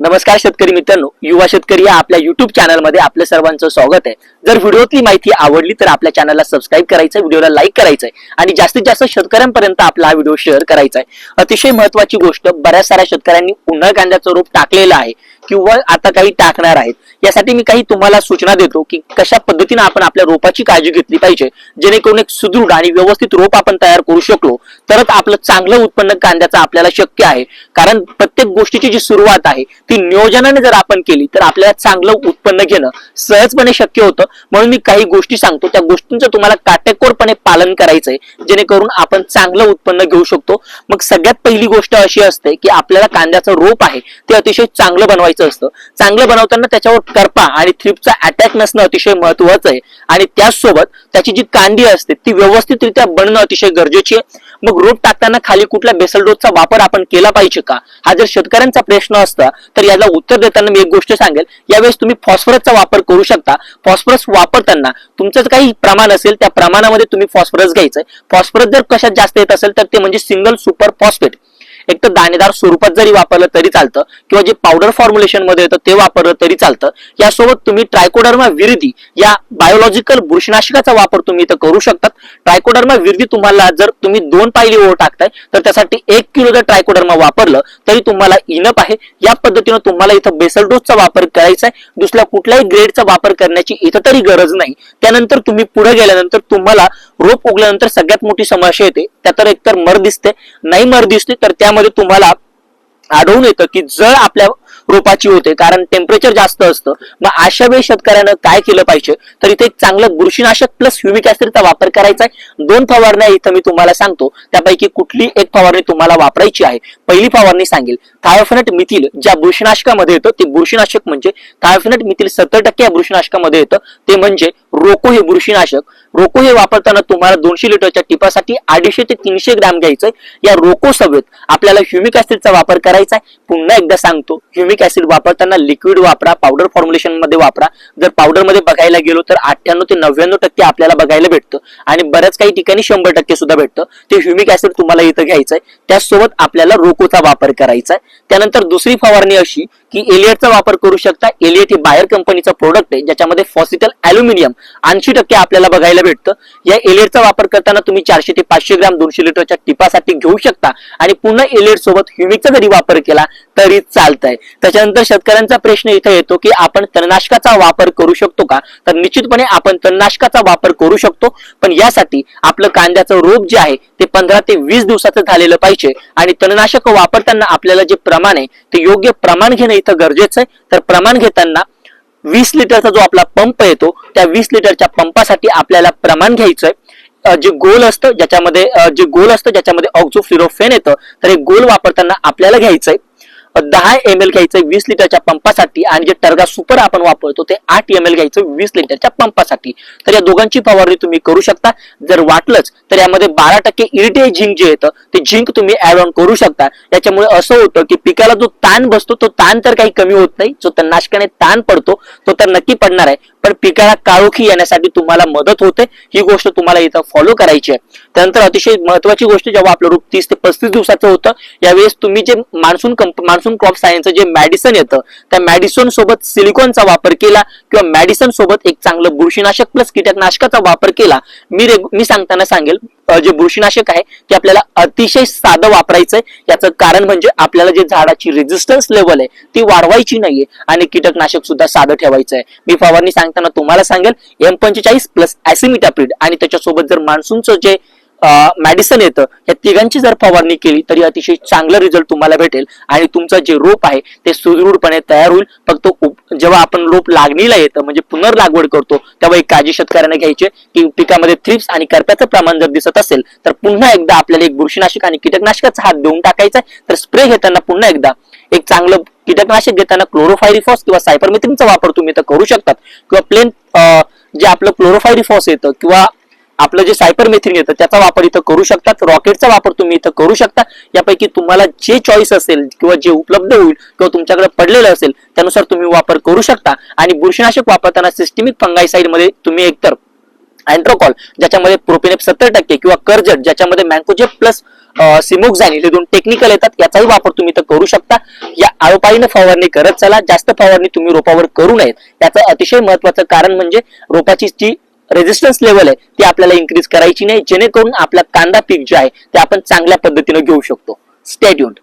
नमस्कार शेतकरी मित्रांनो युवा शेतकरी या आपल्या युट्यूब चॅनलमध्ये आपल्या सर्वांचं स्वागत आहे. जर व्हिडिओतली माहिती आवडली तर आपल्या चॅनलला सबस्क्राईब करायचं व्हिडिओला लाईक करायचंय आणि जास्तीत जास्त शेतकऱ्यांपर्यंत आपला हा व्हिडिओ शेअर करायचा आहे अतिशय महत्वाची गोष्ट बऱ्याच साऱ्या शेतकऱ्यांनी उन्हाळ कांद्याचं रोप टाकलेलं आहे. किंवा आता काही टाकणार आहेत यासाठी मी काही तुम्हाला सूचना देतो की कशा पद्धतीने आपण आपल्या रोपाची काळजी घेतली पाहिजे जेणेकरून एक सुदृढ आणि व्यवस्थित रोप आपण तयार करू शकलो तरच आपलं चांगलं उत्पन्न कांद्याचं आपल्याला शक्य आहे. कारण प्रत्येक गोष्टीची जी सुरुवात आहे ती नियोजनाने जर आपण केली तर आपल्याला चांगलं उत्पन्न घेणं सहजपणे शक्य होतं. म्हणून मी काही गोष्टी सांगतो त्या गोष्टींचं तुम्हाला काटेकोरपणे पालन करायचंय जेणेकरून आपण चांगलं उत्पन्न घेऊ शकतो. मग सगळ्यात पहिली गोष्ट अशी असते की आपल्याला कांद्याचं रोप आहे ते अतिशय चांगलं बनवायचं असतं. चांगलं बनवताना त्याच्यावर करपा आणि थ्रिपचा अटॅक नसणं अतिशय महत्वाचं आहे. आणि त्याचसोबत त्याची जी कांदी असते ती व्यवस्थितरित्या बनणं अतिशय गरजेची आहे. मग रोप टाकताना खाली कुठल्या बेसल डोसचा वापर आपण केला पाहिजे का? हा जर शेतकऱ्यांचा प्रश्न असता तर याला उत्तर देताना मी एक गोष्ट सांगेल. यावेळेस तुम्ही फॉस्फरसचा वापर करू शकता. फॉस्फरस वापरताना तुमचं काही प्रमाण असेल त्या प्रमाणामध्ये तुम्ही फॉस्फरस घ्यायचं फॉस्फरस जर कशात जास्त येत असेल तर ते म्हणजे सिंगल सुपर फॉस्फेट एक तर दाणेदार स्वरूपात जरी वापरलं तरी चालतं किंवा जे पावडर फॉर्म्युलेशनमध्ये येतं ते वापरलं तरी चालतं. यासोबत तुम्ही ट्रायकोडर्मा विरदी या बायोलॉजिकल बुरशीनाशकाचा वापर तुम्ही इथं करू शकतात. ट्रायकोडर्मा विरदी तुम्हाला जर तुम्ही दोन पायली ओळ टाकताय तर त्यासाठी एक किलो जर ट्रायकोडर्मा वापरलं तरी तुम्हाला इनप आहे. या पद्धतीनं तुम्हाला इथं बेसल डोसचा वापर करायचा आहे. दुसऱ्या कुठल्याही ग्रेडचा वापर करण्याची इथं तरी गरज नाही. त्यानंतर तुम्ही पुढे गेल्यानंतर तुम्हाला रोप उगल्यानंतर सगळ्यात मोठी समस्या येते. त्या तर एकतर मर दिसते नाही मर दिसते तर त्यामध्ये तुम्हाला आढळून येतं की जळ आपल्या रोपाची होते कारण टेम्परेचर जास्त असतं. मग अशा वेळी शेतकऱ्यानं काय केलं पाहिजे? तर इथे एक चांगलं बुरशीनाशक प्लस ह्युमिक ऍसिडचा वापर करायचा आहे. दोन फवारण्या इथं मी तुम्हाला सांगतो. त्यापैकी कुठली एक फवारणी तुम्हाला वापरायची आहे पहिली फवारणी सांगेल. थायोफेनेट मिथिल ज्या बुरशीनाशकामध्ये येतं ते बुरशीनाशक म्हणजे थायोफेनेट मिथिल सत्तर टक्के या बुरशीनाशकामध्ये येतं. ते म्हणजे रोको हे बुरशीनाशक रोको हे वापरताना तुम्हाला दोनशे लिटरच्या टिपासाठी अडीचशे ते तीनशे ग्रॅम घ्यायचंय. या रोको सवेत आपल्याला ह्युमिक ऍसिडचा वापर करायचा आहे. पुन्हा एकदा सांगतो ह्युमिक ऍसिड वापरताना लिक्विड वापरा पावडर फॉर्म्युलेशनमध्ये वापरा. जर पावडरमध्ये बघायला गेलो तर अठ्ठ्याण्णव ते नव्याण्णव टक्के आपल्याला बघायला भेटतं. आणि बऱ्याच काही ठिकाणी शंभर टक्के सुद्धा भेटतं. ते ह्युमिक ऍसिड तुम्हाला इथं घ्यायचंय. त्यासोबत आपल्याला रोकोचा वापर करायचा आहे त्यानंतर दुसरी फवारणी अशी की एलियटचा वापर करू शकता. एलियट ही बायर कंपनीचा प्रोडक्ट आहे ज्याच्यामध्ये फॉसिटल अॅल्युमिनियम ऐंशी टक्के आपल्याला बघायला भेटतं. या एलियटचा वापर करताना तुम्ही चारशे ते पाचशे ग्राम दोनशे लिटरच्या टिपासाठी घेऊ शकता. आणि पुन्हा एलियट सोबत ह्युमिकचा जरी वापर केला तरी चालतंय. त्याच्यानंतर शेतकऱ्यांचा प्रश्न इथे येतो की आपण तणनाशकाचा वापर करू शकतो का? तर निश्चितपणे आपण तणनाशकाचा वापर करू शकतो. पण यासाठी आपलं कांद्याचं रोप जे आहे ते पंधरा ते वीस दिवसाचं झालेलं पाहिजे. आणि तणनाशक वापरताना आपल्याला जे प्रमाण आहे ते योग्य प्रमाण घेणं इथं गरजेचं आहे. तर प्रमाण घेताना वीस लिटरचा जो आपला पंप येतो त्या वीस लिटरच्या पंपासाठी आपल्याला प्रमाण घ्यायचंय. आहे जे गोल असतं ज्याच्यामध्ये जे गोल असतं ज्याच्यामध्ये ऑक्झोफ्लोरोफेन येतं तर हे गोल वापरताना आपल्याला घ्यायचंय. दहा एम एल घ्यायचं वीस लिटरच्या पंपासाठी आणि जे टर्गा सुपर आपण वापरतो ते आठ एम एल घ्यायचं वीस लिटरच्या पंपासाठी. तर या दोघांची फवारणी तुम्ही करू शकता. जर वाटलंच तर यामध्ये बारा टक्के इरिटे झिंक जे येतं ते झिंक तुम्ही ऍड ऑन करू शकता. याच्यामुळे असं होतं की पिकाला जो ताण बसतो तो ताण तर काही कमी होत नाही. जो तणनाशकाने ताण पडतो तो तर नक्की पडणार आहे. पण पिकाला काळोखी येण्यासाठी तुम्हाला मदत होते. ही गोष्ट तुम्हाला इथं फॉलो करायची आहे. त्यानंतर अतिशय महत्वाची गोष्ट जेव्हा आपलं रूप तीस ते पस्तीस दिवसाचं होतं यावेळेस तुम्ही जे मान्सून कंप मान्सून क्रॉप सायन्सचं जे मॅडिसन येतं त्या मॅडिसन सोबत सिलिकॉनचा वापर केला किंवा मॅडिसन सोबत एक चांगलं बुरशीनाशक प्लस कीटकनाशकाचा वापर केला मी रेग- मी सांगताना सांगेल जे बुरशीनाशक आहे ते आपल्याला अतिशय साधं वापरायचं आहे याचं कारण म्हणजे आपल्याला जे झाडाची रेजिस्टन्स लेवल आहे ती वाढवायची नाहीये आणि कीटकनाशक सुद्धा साधं ठेवायचं आहे मी फवारणी सांगताना तुम्हाला सांगेल एम पंचेचाळीस प्लस ऍसिमिटाप्रिड आणि त्याच्यासोबत जर मान्सूनचं जे मॅडिसन येतं. या तिघांची जर फवारणी केली तरी अतिशय चांगला रिझल्ट तुम्हाला भेटेल. आणि तुमचं जे रोप आहे ते सुदृढपणे तयार होईल. फक्त जेव्हा आपण रोप लागणीला येतं म्हणजे पुनर्लागवड करतो तेव्हा एक काळजी शेतकऱ्याने घ्यायची की पिकामध्ये थ्रिप्स आणि करप्याचं प्रमाण जर दिसत असेल तर पुन्हा एकदा आपल्याला एक बुरशीनाशक आणि कीटकनाशकाचा हात देऊन टाकायचा आहे. तर स्प्रे घेताना पुन्हा एकदा एक चांगलं कीटकनाशक घेताना क्लोरोफायरिफॉस किंवा सायपरमेथ्रिनचा वापर तुम्ही तर करू शकतात. किंवा प्लेन जे आपलं क्लोरोफायरिफॉस येतं किंवा आपलं जे सायपरमेथ्रिन येतं त्याचा वापर इथं करू शकतात रॉकेटचा वापर तुम्ही इथं करू शकता. यापैकी तुम्हाला जे चॉईस असेल किंवा जे उपलब्ध होईल किंवा तुमच्याकडे पडलेलं असेल त्यानुसार तुम्ही वापर करू शकता. आणि बुरशीनाशक वापरताना सिस्टमिक फंगाईसाईडमध्ये तुम्ही एकतर अँट्रोकॉल ज्याच्यामध्ये प्रोपिनेप सत्तर टक्के किंवा कर्जट ज्याच्यामध्ये मँकोजेप प्लस सिमोक्झॅन हे दोन टेक्निकल येतात. याचाही वापर तुम्ही तर करू शकता. या आळोपाळीनं फवारणी करत चला. जास्त फवारणी तुम्ही रोपावर करू नयेत. याचं अतिशय महत्वाचं कारण म्हणजे रोपाची जी रेजिस्टन्स लेवल आहे ती आपल्याला इन्क्रीज करायची नाही जेणेकरून आपला कांदा पीक जे आहे ते आपण चांगल्या पद्धतीने घेऊ शकतो. स्टेट्यून्ड